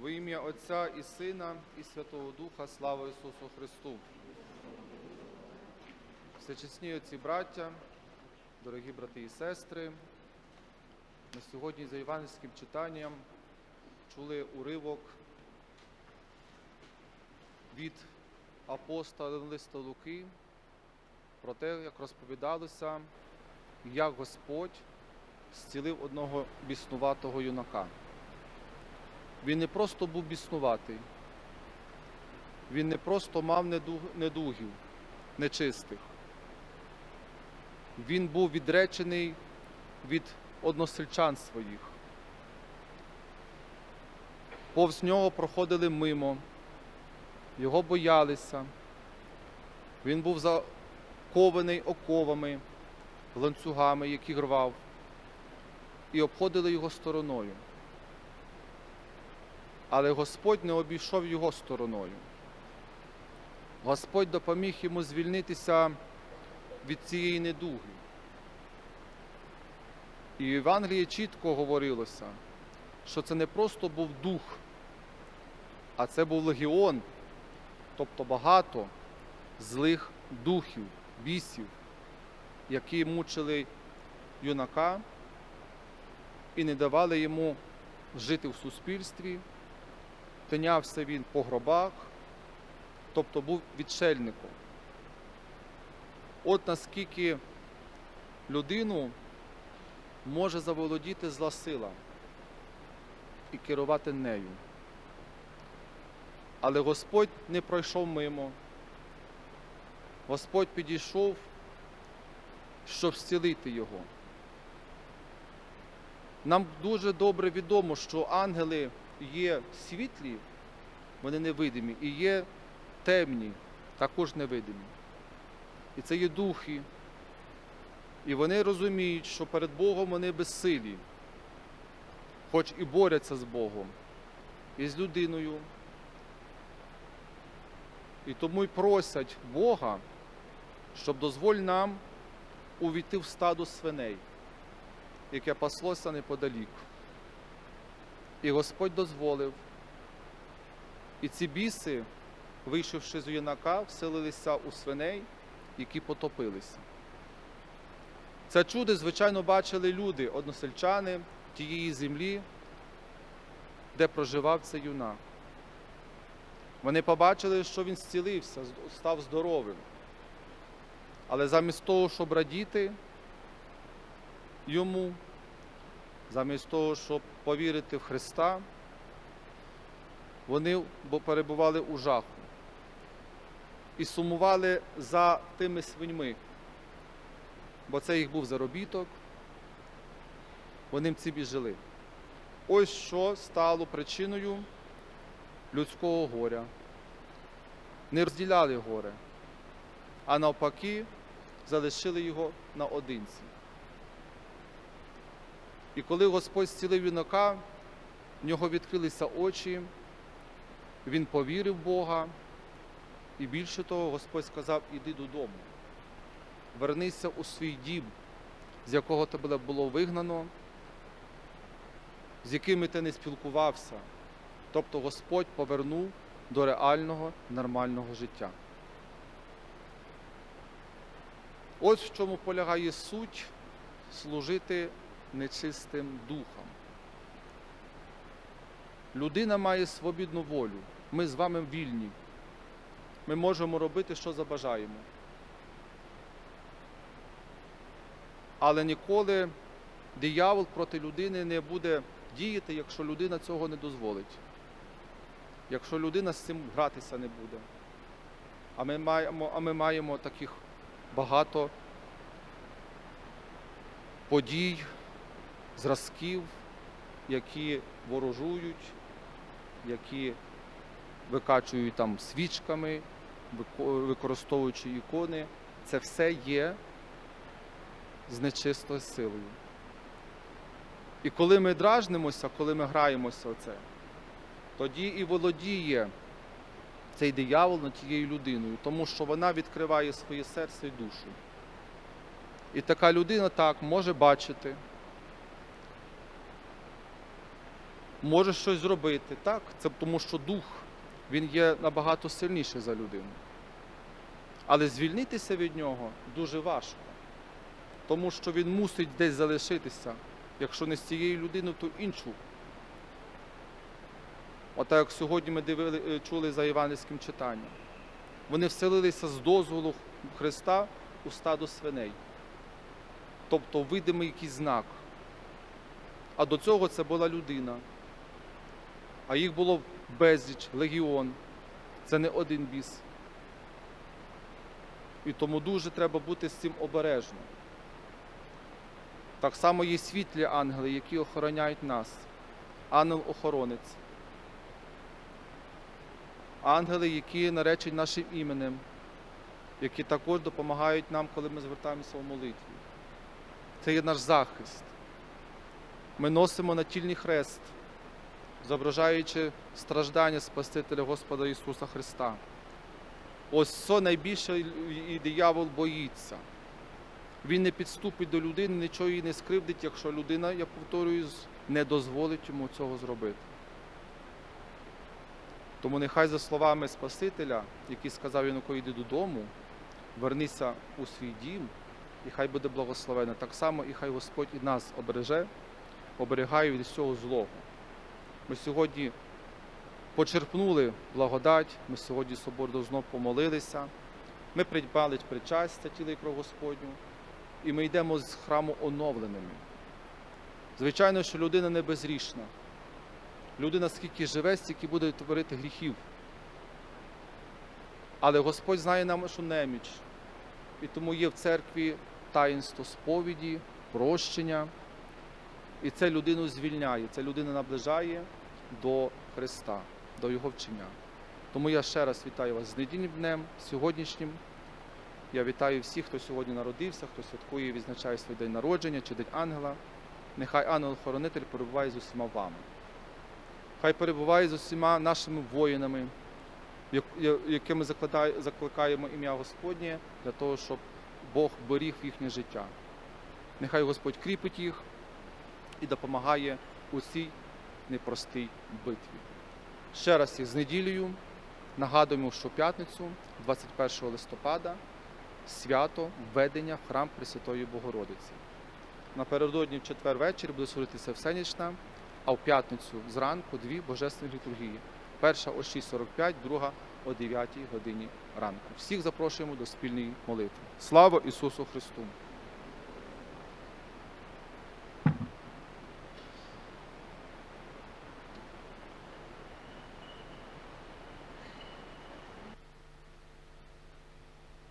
Во ім'я Отця і Сина, і Святого Духа, слава Ісусу Христу. Всечесні отці браття, дорогі брати і сестри, ми сьогодні за євангельським читанням чули уривок від апостола Листа Луки про те, як розповідалося, як Господь зцілив одного біснуватого юнака. Він не просто був біснуватий, він не просто мав недугів, нечистих. Він був відречений від односельчан своїх. Повз нього проходили мимо, його боялися. Він був закований оковами, ланцюгами, які рвав, і обходили його стороною. Але Господь не обійшов його стороною. Господь допоміг йому звільнитися від цієї недуги. І в Євангелії чітко говорилося, що це не просто був дух, а це був легіон, тобто багато злих духів, бісів, які мучили юнака і не давали йому жити в суспільстві. Тинявся він по гробах, тобто був відшельником. От наскільки людину може заволодіти зла сила і керувати нею. Але Господь не пройшов мимо. Господь підійшов, щоб зцілити його. Нам дуже добре відомо, що ангели є світлі, вони невидимі, і є темні, також невидимі. І це є духи. І вони розуміють, що перед Богом вони безсилі, хоч і борються з Богом, і з людиною. І тому й просять Бога, щоб дозволь нам увійти в стадо свиней, яке паслося неподалік. І Господь дозволив. І ці біси, вийшовши з юнака, вселилися у свиней, які потопилися. Це чудо, звичайно, бачили люди, односельчани тієї землі, де проживав цей юнак. Вони побачили, що він зцілився, став здоровим. Але замість того, щоб радіти йому, замість того, щоб повірити в Христа, вони перебували у жаху і сумували за тими свиньми, бо це їх був заробіток, вони в цим жили. Ось що стало причиною людського горя. Не розділяли горе, а навпаки, залишили його наодинці. І коли Господь зцілив юнака, в нього відкрилися очі, він повірив в Бога, і більше того, Господь сказав: іди додому, вернися у свій дім, з якого тебе було вигнано, з якими ти не спілкувався. Тобто Господь повернув до реального нормального життя. Ось в чому полягає суть служити нечистим духом. Людина має свобідну волю. Ми з вами вільні. Ми можемо робити, що забажаємо. Але ніколи диявол проти людини не буде діяти, якщо людина цього не дозволить. Якщо людина з цим гратися не буде. А ми маємо, а ми маємо таких багато подій, зразків, які ворожують, які викачують там свічками, використовуючи ікони. Це все є з нечистою силою. І коли ми дражнимося, коли ми граємося оце, тоді і володіє цей диявол над тією людиною, тому що вона відкриває своє серце і душу. І така людина так може бачити, може щось зробити. Так, це тому, що дух він є набагато сильніший за людину. Але звільнитися від нього дуже важко, тому що він мусить десь залишитися, якщо не з цією людиною, то іншу. Отак як сьогодні ми дивили, е, чули за євангельським читанням. Вони вселилися з дозволу Христа у стадо свиней. Тобто видимий якийсь знак. А до цього це була людина. А їх було безліч, легіон. Це не один біс. І тому дуже треба бути з цим обережно. Так само є світлі ангели, які охороняють нас. Ангел-охоронець. Ангели, які наречені нашим іменем, які також допомагають нам, коли ми звертаємося в молитві. Це є наш захист. Ми носимо натільний хрест, зображаючи страждання Спасителя Господа Ісуса Христа. Ось це найбільше і диявол боїться. Він не підступить до людини, нічого їй не скривдить, якщо людина, я повторюю, не дозволить йому цього зробити. Тому нехай за словами Спасителя, який сказав Януко, йди додому, вернися у свій дім, і хай буде благословено. Так само і хай Господь і нас обереже, оберігає від всього злого. Ми сьогодні почерпнули благодать, ми сьогодні соборно знов помолилися, ми придбали причастя тіла і кров Господню, і ми йдемо з храму оновленими. Звичайно, що людина не безрішна. Людина скільки живе, стільки буде творити гріхів. Але Господь знає нашу неміч. І тому є в церкві таїнство сповіді, прощення. І це людину звільняє, це людина наближає до Христа, до Його вчення. Тому я ще раз вітаю вас з недільним днем, сьогоднішнім. Я вітаю всіх, хто сьогодні народився, хто святкує і відзначає свій день народження чи День ангела. Нехай ангел-хоронитель перебуває з усіма вами. Хай перебуває з усіма нашими воїнами, якими закликаємо ім'я Господнє для того, щоб Бог беріг їхнє життя. Нехай Господь кріпить їх і допомагає у цій непростій битві. Ще раз їх з неділею нагадуємо, що п'ятницю, 21 листопада, свято введення в храм Пресвятої Богородиці. Напередодні в четвер ввечері буде служитися всенічна, а в п'ятницю зранку дві божественні літургії. Перша о 6.45, друга о 9 годині ранку. Всіх запрошуємо до спільної молитви. Слава Ісусу Христу!